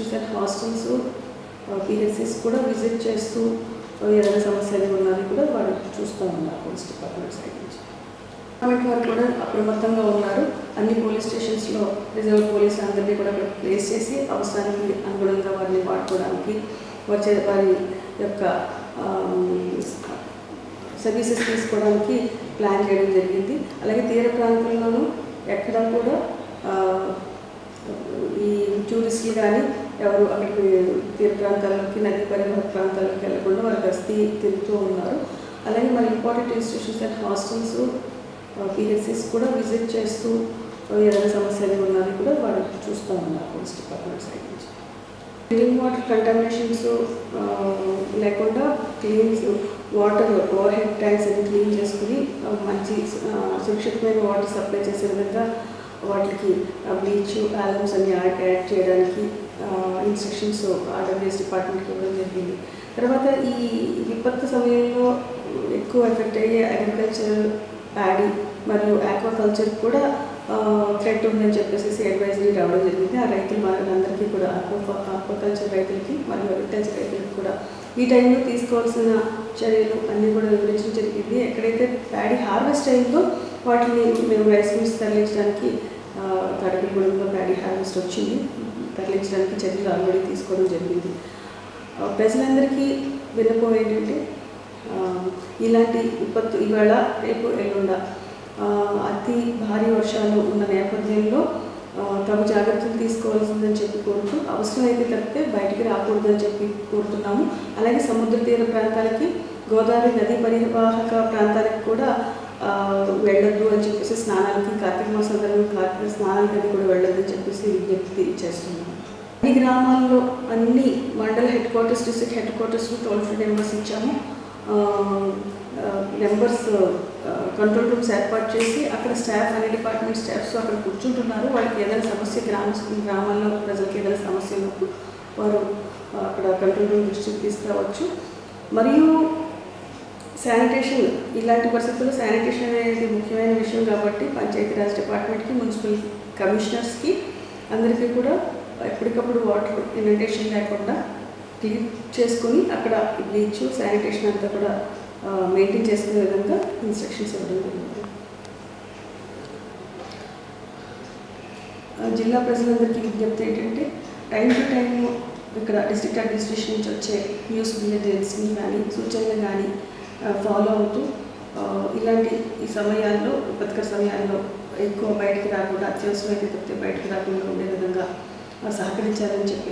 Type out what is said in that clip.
Institutions and hostels PHCs కూడా visit చేస్తూ ఏదైనా సమస్యలు ఉన్నది కూడా వాళ్ళు చూస్తూ ఉన్నారు పోలీస్ డిపార్ట్మెంట్ సైడ్ నుంచి. గవర్నమెంట్ వారు కూడా అప్రమత్తంగా ఉన్నారు. అన్ని పోలీస్ స్టేషన్స్లో రిజర్వ్ పోలీస్ అందరినీ కూడా అక్కడ ప్లేస్ చేసి అవసరానికి అనుగుణంగా వారిని వాడుకోవడానికి వచ్చే వారి యొక్క సర్వీసెస్ తీసుకోవడానికి ప్లాన్ చేయడం జరిగింది. అలాగే తీర ప్రాంతంలోనూ ఎక్కడా కూడా ఈ టూరిస్టులు కానీ ఎవరు అక్కడికి తీర ప్రాంతాల్లోకి నదీ పరివాహక ప్రాంతాల్లోకి వెళ్ళకుండా వారు గస్తీ తిరుగుతూ ఉన్నారు. అలాగే మన important institutions and hostels PHCs కూడా విజిట్ చేస్తూ ఏదైనా సమస్యలు ఉన్నది కూడా వాళ్ళు చూస్తూ ఉన్నారు పోలీస్ డిపార్ట్మెంట్ సైడ్ నుంచి. డ్రింకింగ్ వాటర్ కంటామినేషన్స్ లేకుండా clean water over head tanks అన్ని క్లీన్ చేసుకుని మంచి సురక్షితమైన వాటర్ సప్లై చేసే విధంగా వాటికి బ్లీచ్ ఆలమ్స్ అన్ని యాడ్ యాడ్ చేయడానికి ఇన్స్ట్రక్షన్స్ ఆర్డబ్ల్యూఎస్ డిపార్ట్మెంట్కి ఇవ్వడం జరిగింది. తర్వాత ఈ విపత్తు సమయంలో ఎక్కువ ఎఫెక్ట్ అయ్యే అగ్రికల్చర్ ప్యాడీ మరియు ఆక్వాకల్చర్ కూడా థ్రెట్ ఉందని చెప్పేసి అడ్వైజరీ రావడం జరిగింది. ఆ రైతులు అందరికీ కూడా ఆక్వా ఆక్వాకల్చర్ రైతులకి మరియు అగ్రికల్చర్ రైతులకి కూడా ఈ టైంలో తీసుకోవాల్సిన చర్యలు అన్నీ కూడా వివరించడం జరిగింది. ఎక్కడైతే ప్యాడీ హార్వెస్ట్ అయిందో వాటిని మేము రైస్ మిల్స్ తరలించడానికి తడపిగూడెంలో తాడేపల్లిగూడెంలో ప్యాడీ హార్వెస్ట్ వచ్చింది. తరలించడానికి చర్యలు ఆల్రెడీ తీసుకోవడం జరిగింది. ప్రజలందరికీ విన్నపం ఏంటంటే ఇలాంటి విపత్తు ఇవాళ రేపు ఎల్లుండ అతి భారీ వర్షాలు ఉన్న నేపథ్యంలో తగు జాగ్రత్తలు తీసుకోవాల్సిందని చెప్పి కోరుతూ అవసరమైతే తప్పితే బయటికి రాకూడదని చెప్పి కోరుతున్నాము. అలాగే సముద్ర తీర ప్రాంతాలకి గోదావరి నదీ పరివాహక ప్రాంతాలకు కూడా వెళ్ళొద్దు అని చెప్పేసి స్నానాలకి కార్తీక మాసం కార్తీక స్నానాలకి అది కూడా అని చెప్పేసి విజ్ఞప్తి చేస్తున్నాము అన్ని గ్రామాల్లో అన్ని mandal head quarters district head క్వార్టర్స్లో టోల్ ఫ్రీ నెంబర్స్ ఇచ్చాము. నెంబర్స్ కంట్రోల్ రూమ్స్ ఏర్పాటు చేసి అక్కడ స్టాఫ్ అన్ని డిపార్ట్మెంట్ స్టాఫ్స్ అక్కడ కూర్చుంటున్నారు. వాళ్ళకి ఏదైనా సమస్య గ్రామ గ్రామాల్లో ప్రజలకి ఏదైనా సమస్య ఉన్నప్పుడు వారు అక్కడ కంట్రోల్ రూమ్ దృష్టికి తీసుకురావచ్చు. మరియు శానిటేషన్ ఇలాంటి పరిస్థితుల్లో శానిటేషన్ అనేది ముఖ్యమైన విషయం కాబట్టి పంచాయతీరాజ్ డిపార్ట్మెంట్కి మున్సిపల్ కమిషనర్స్కి అందరికీ కూడా ఎప్పటికప్పుడు వాటర్ ఇన్విటేషన్ లేకుండా క్లీన్ చేసుకొని అక్కడ బ్లీచ్ శానిటేషన్ అంతా కూడా మెయింటైన్ చేసుకునే విధంగా ఇన్స్ట్రక్షన్స్ ఇవ్వడం జరిగింది. జిల్లా ప్రజలందరికీ విజ్ఞప్తి ఏంటంటే టైం టు టైం ఇక్కడ డిస్ట్రిక్ట్ అడ్మినిస్ట్రేషన్ నుంచి వచ్చే న్యూస్ బులెటిన్స్ని కానీ సూచనలు కానీ ఫాలో అవుతూ ఇలాంటి ఈ సమయాల్లో విపత్కర సమయాల్లో ఎక్కువ బయటికి రాకుండా అత్యవసరమైతే తప్పితే బయటికి రాకుండా ఉండే విధంగా ఆ, సహకరించాలని చెప్పి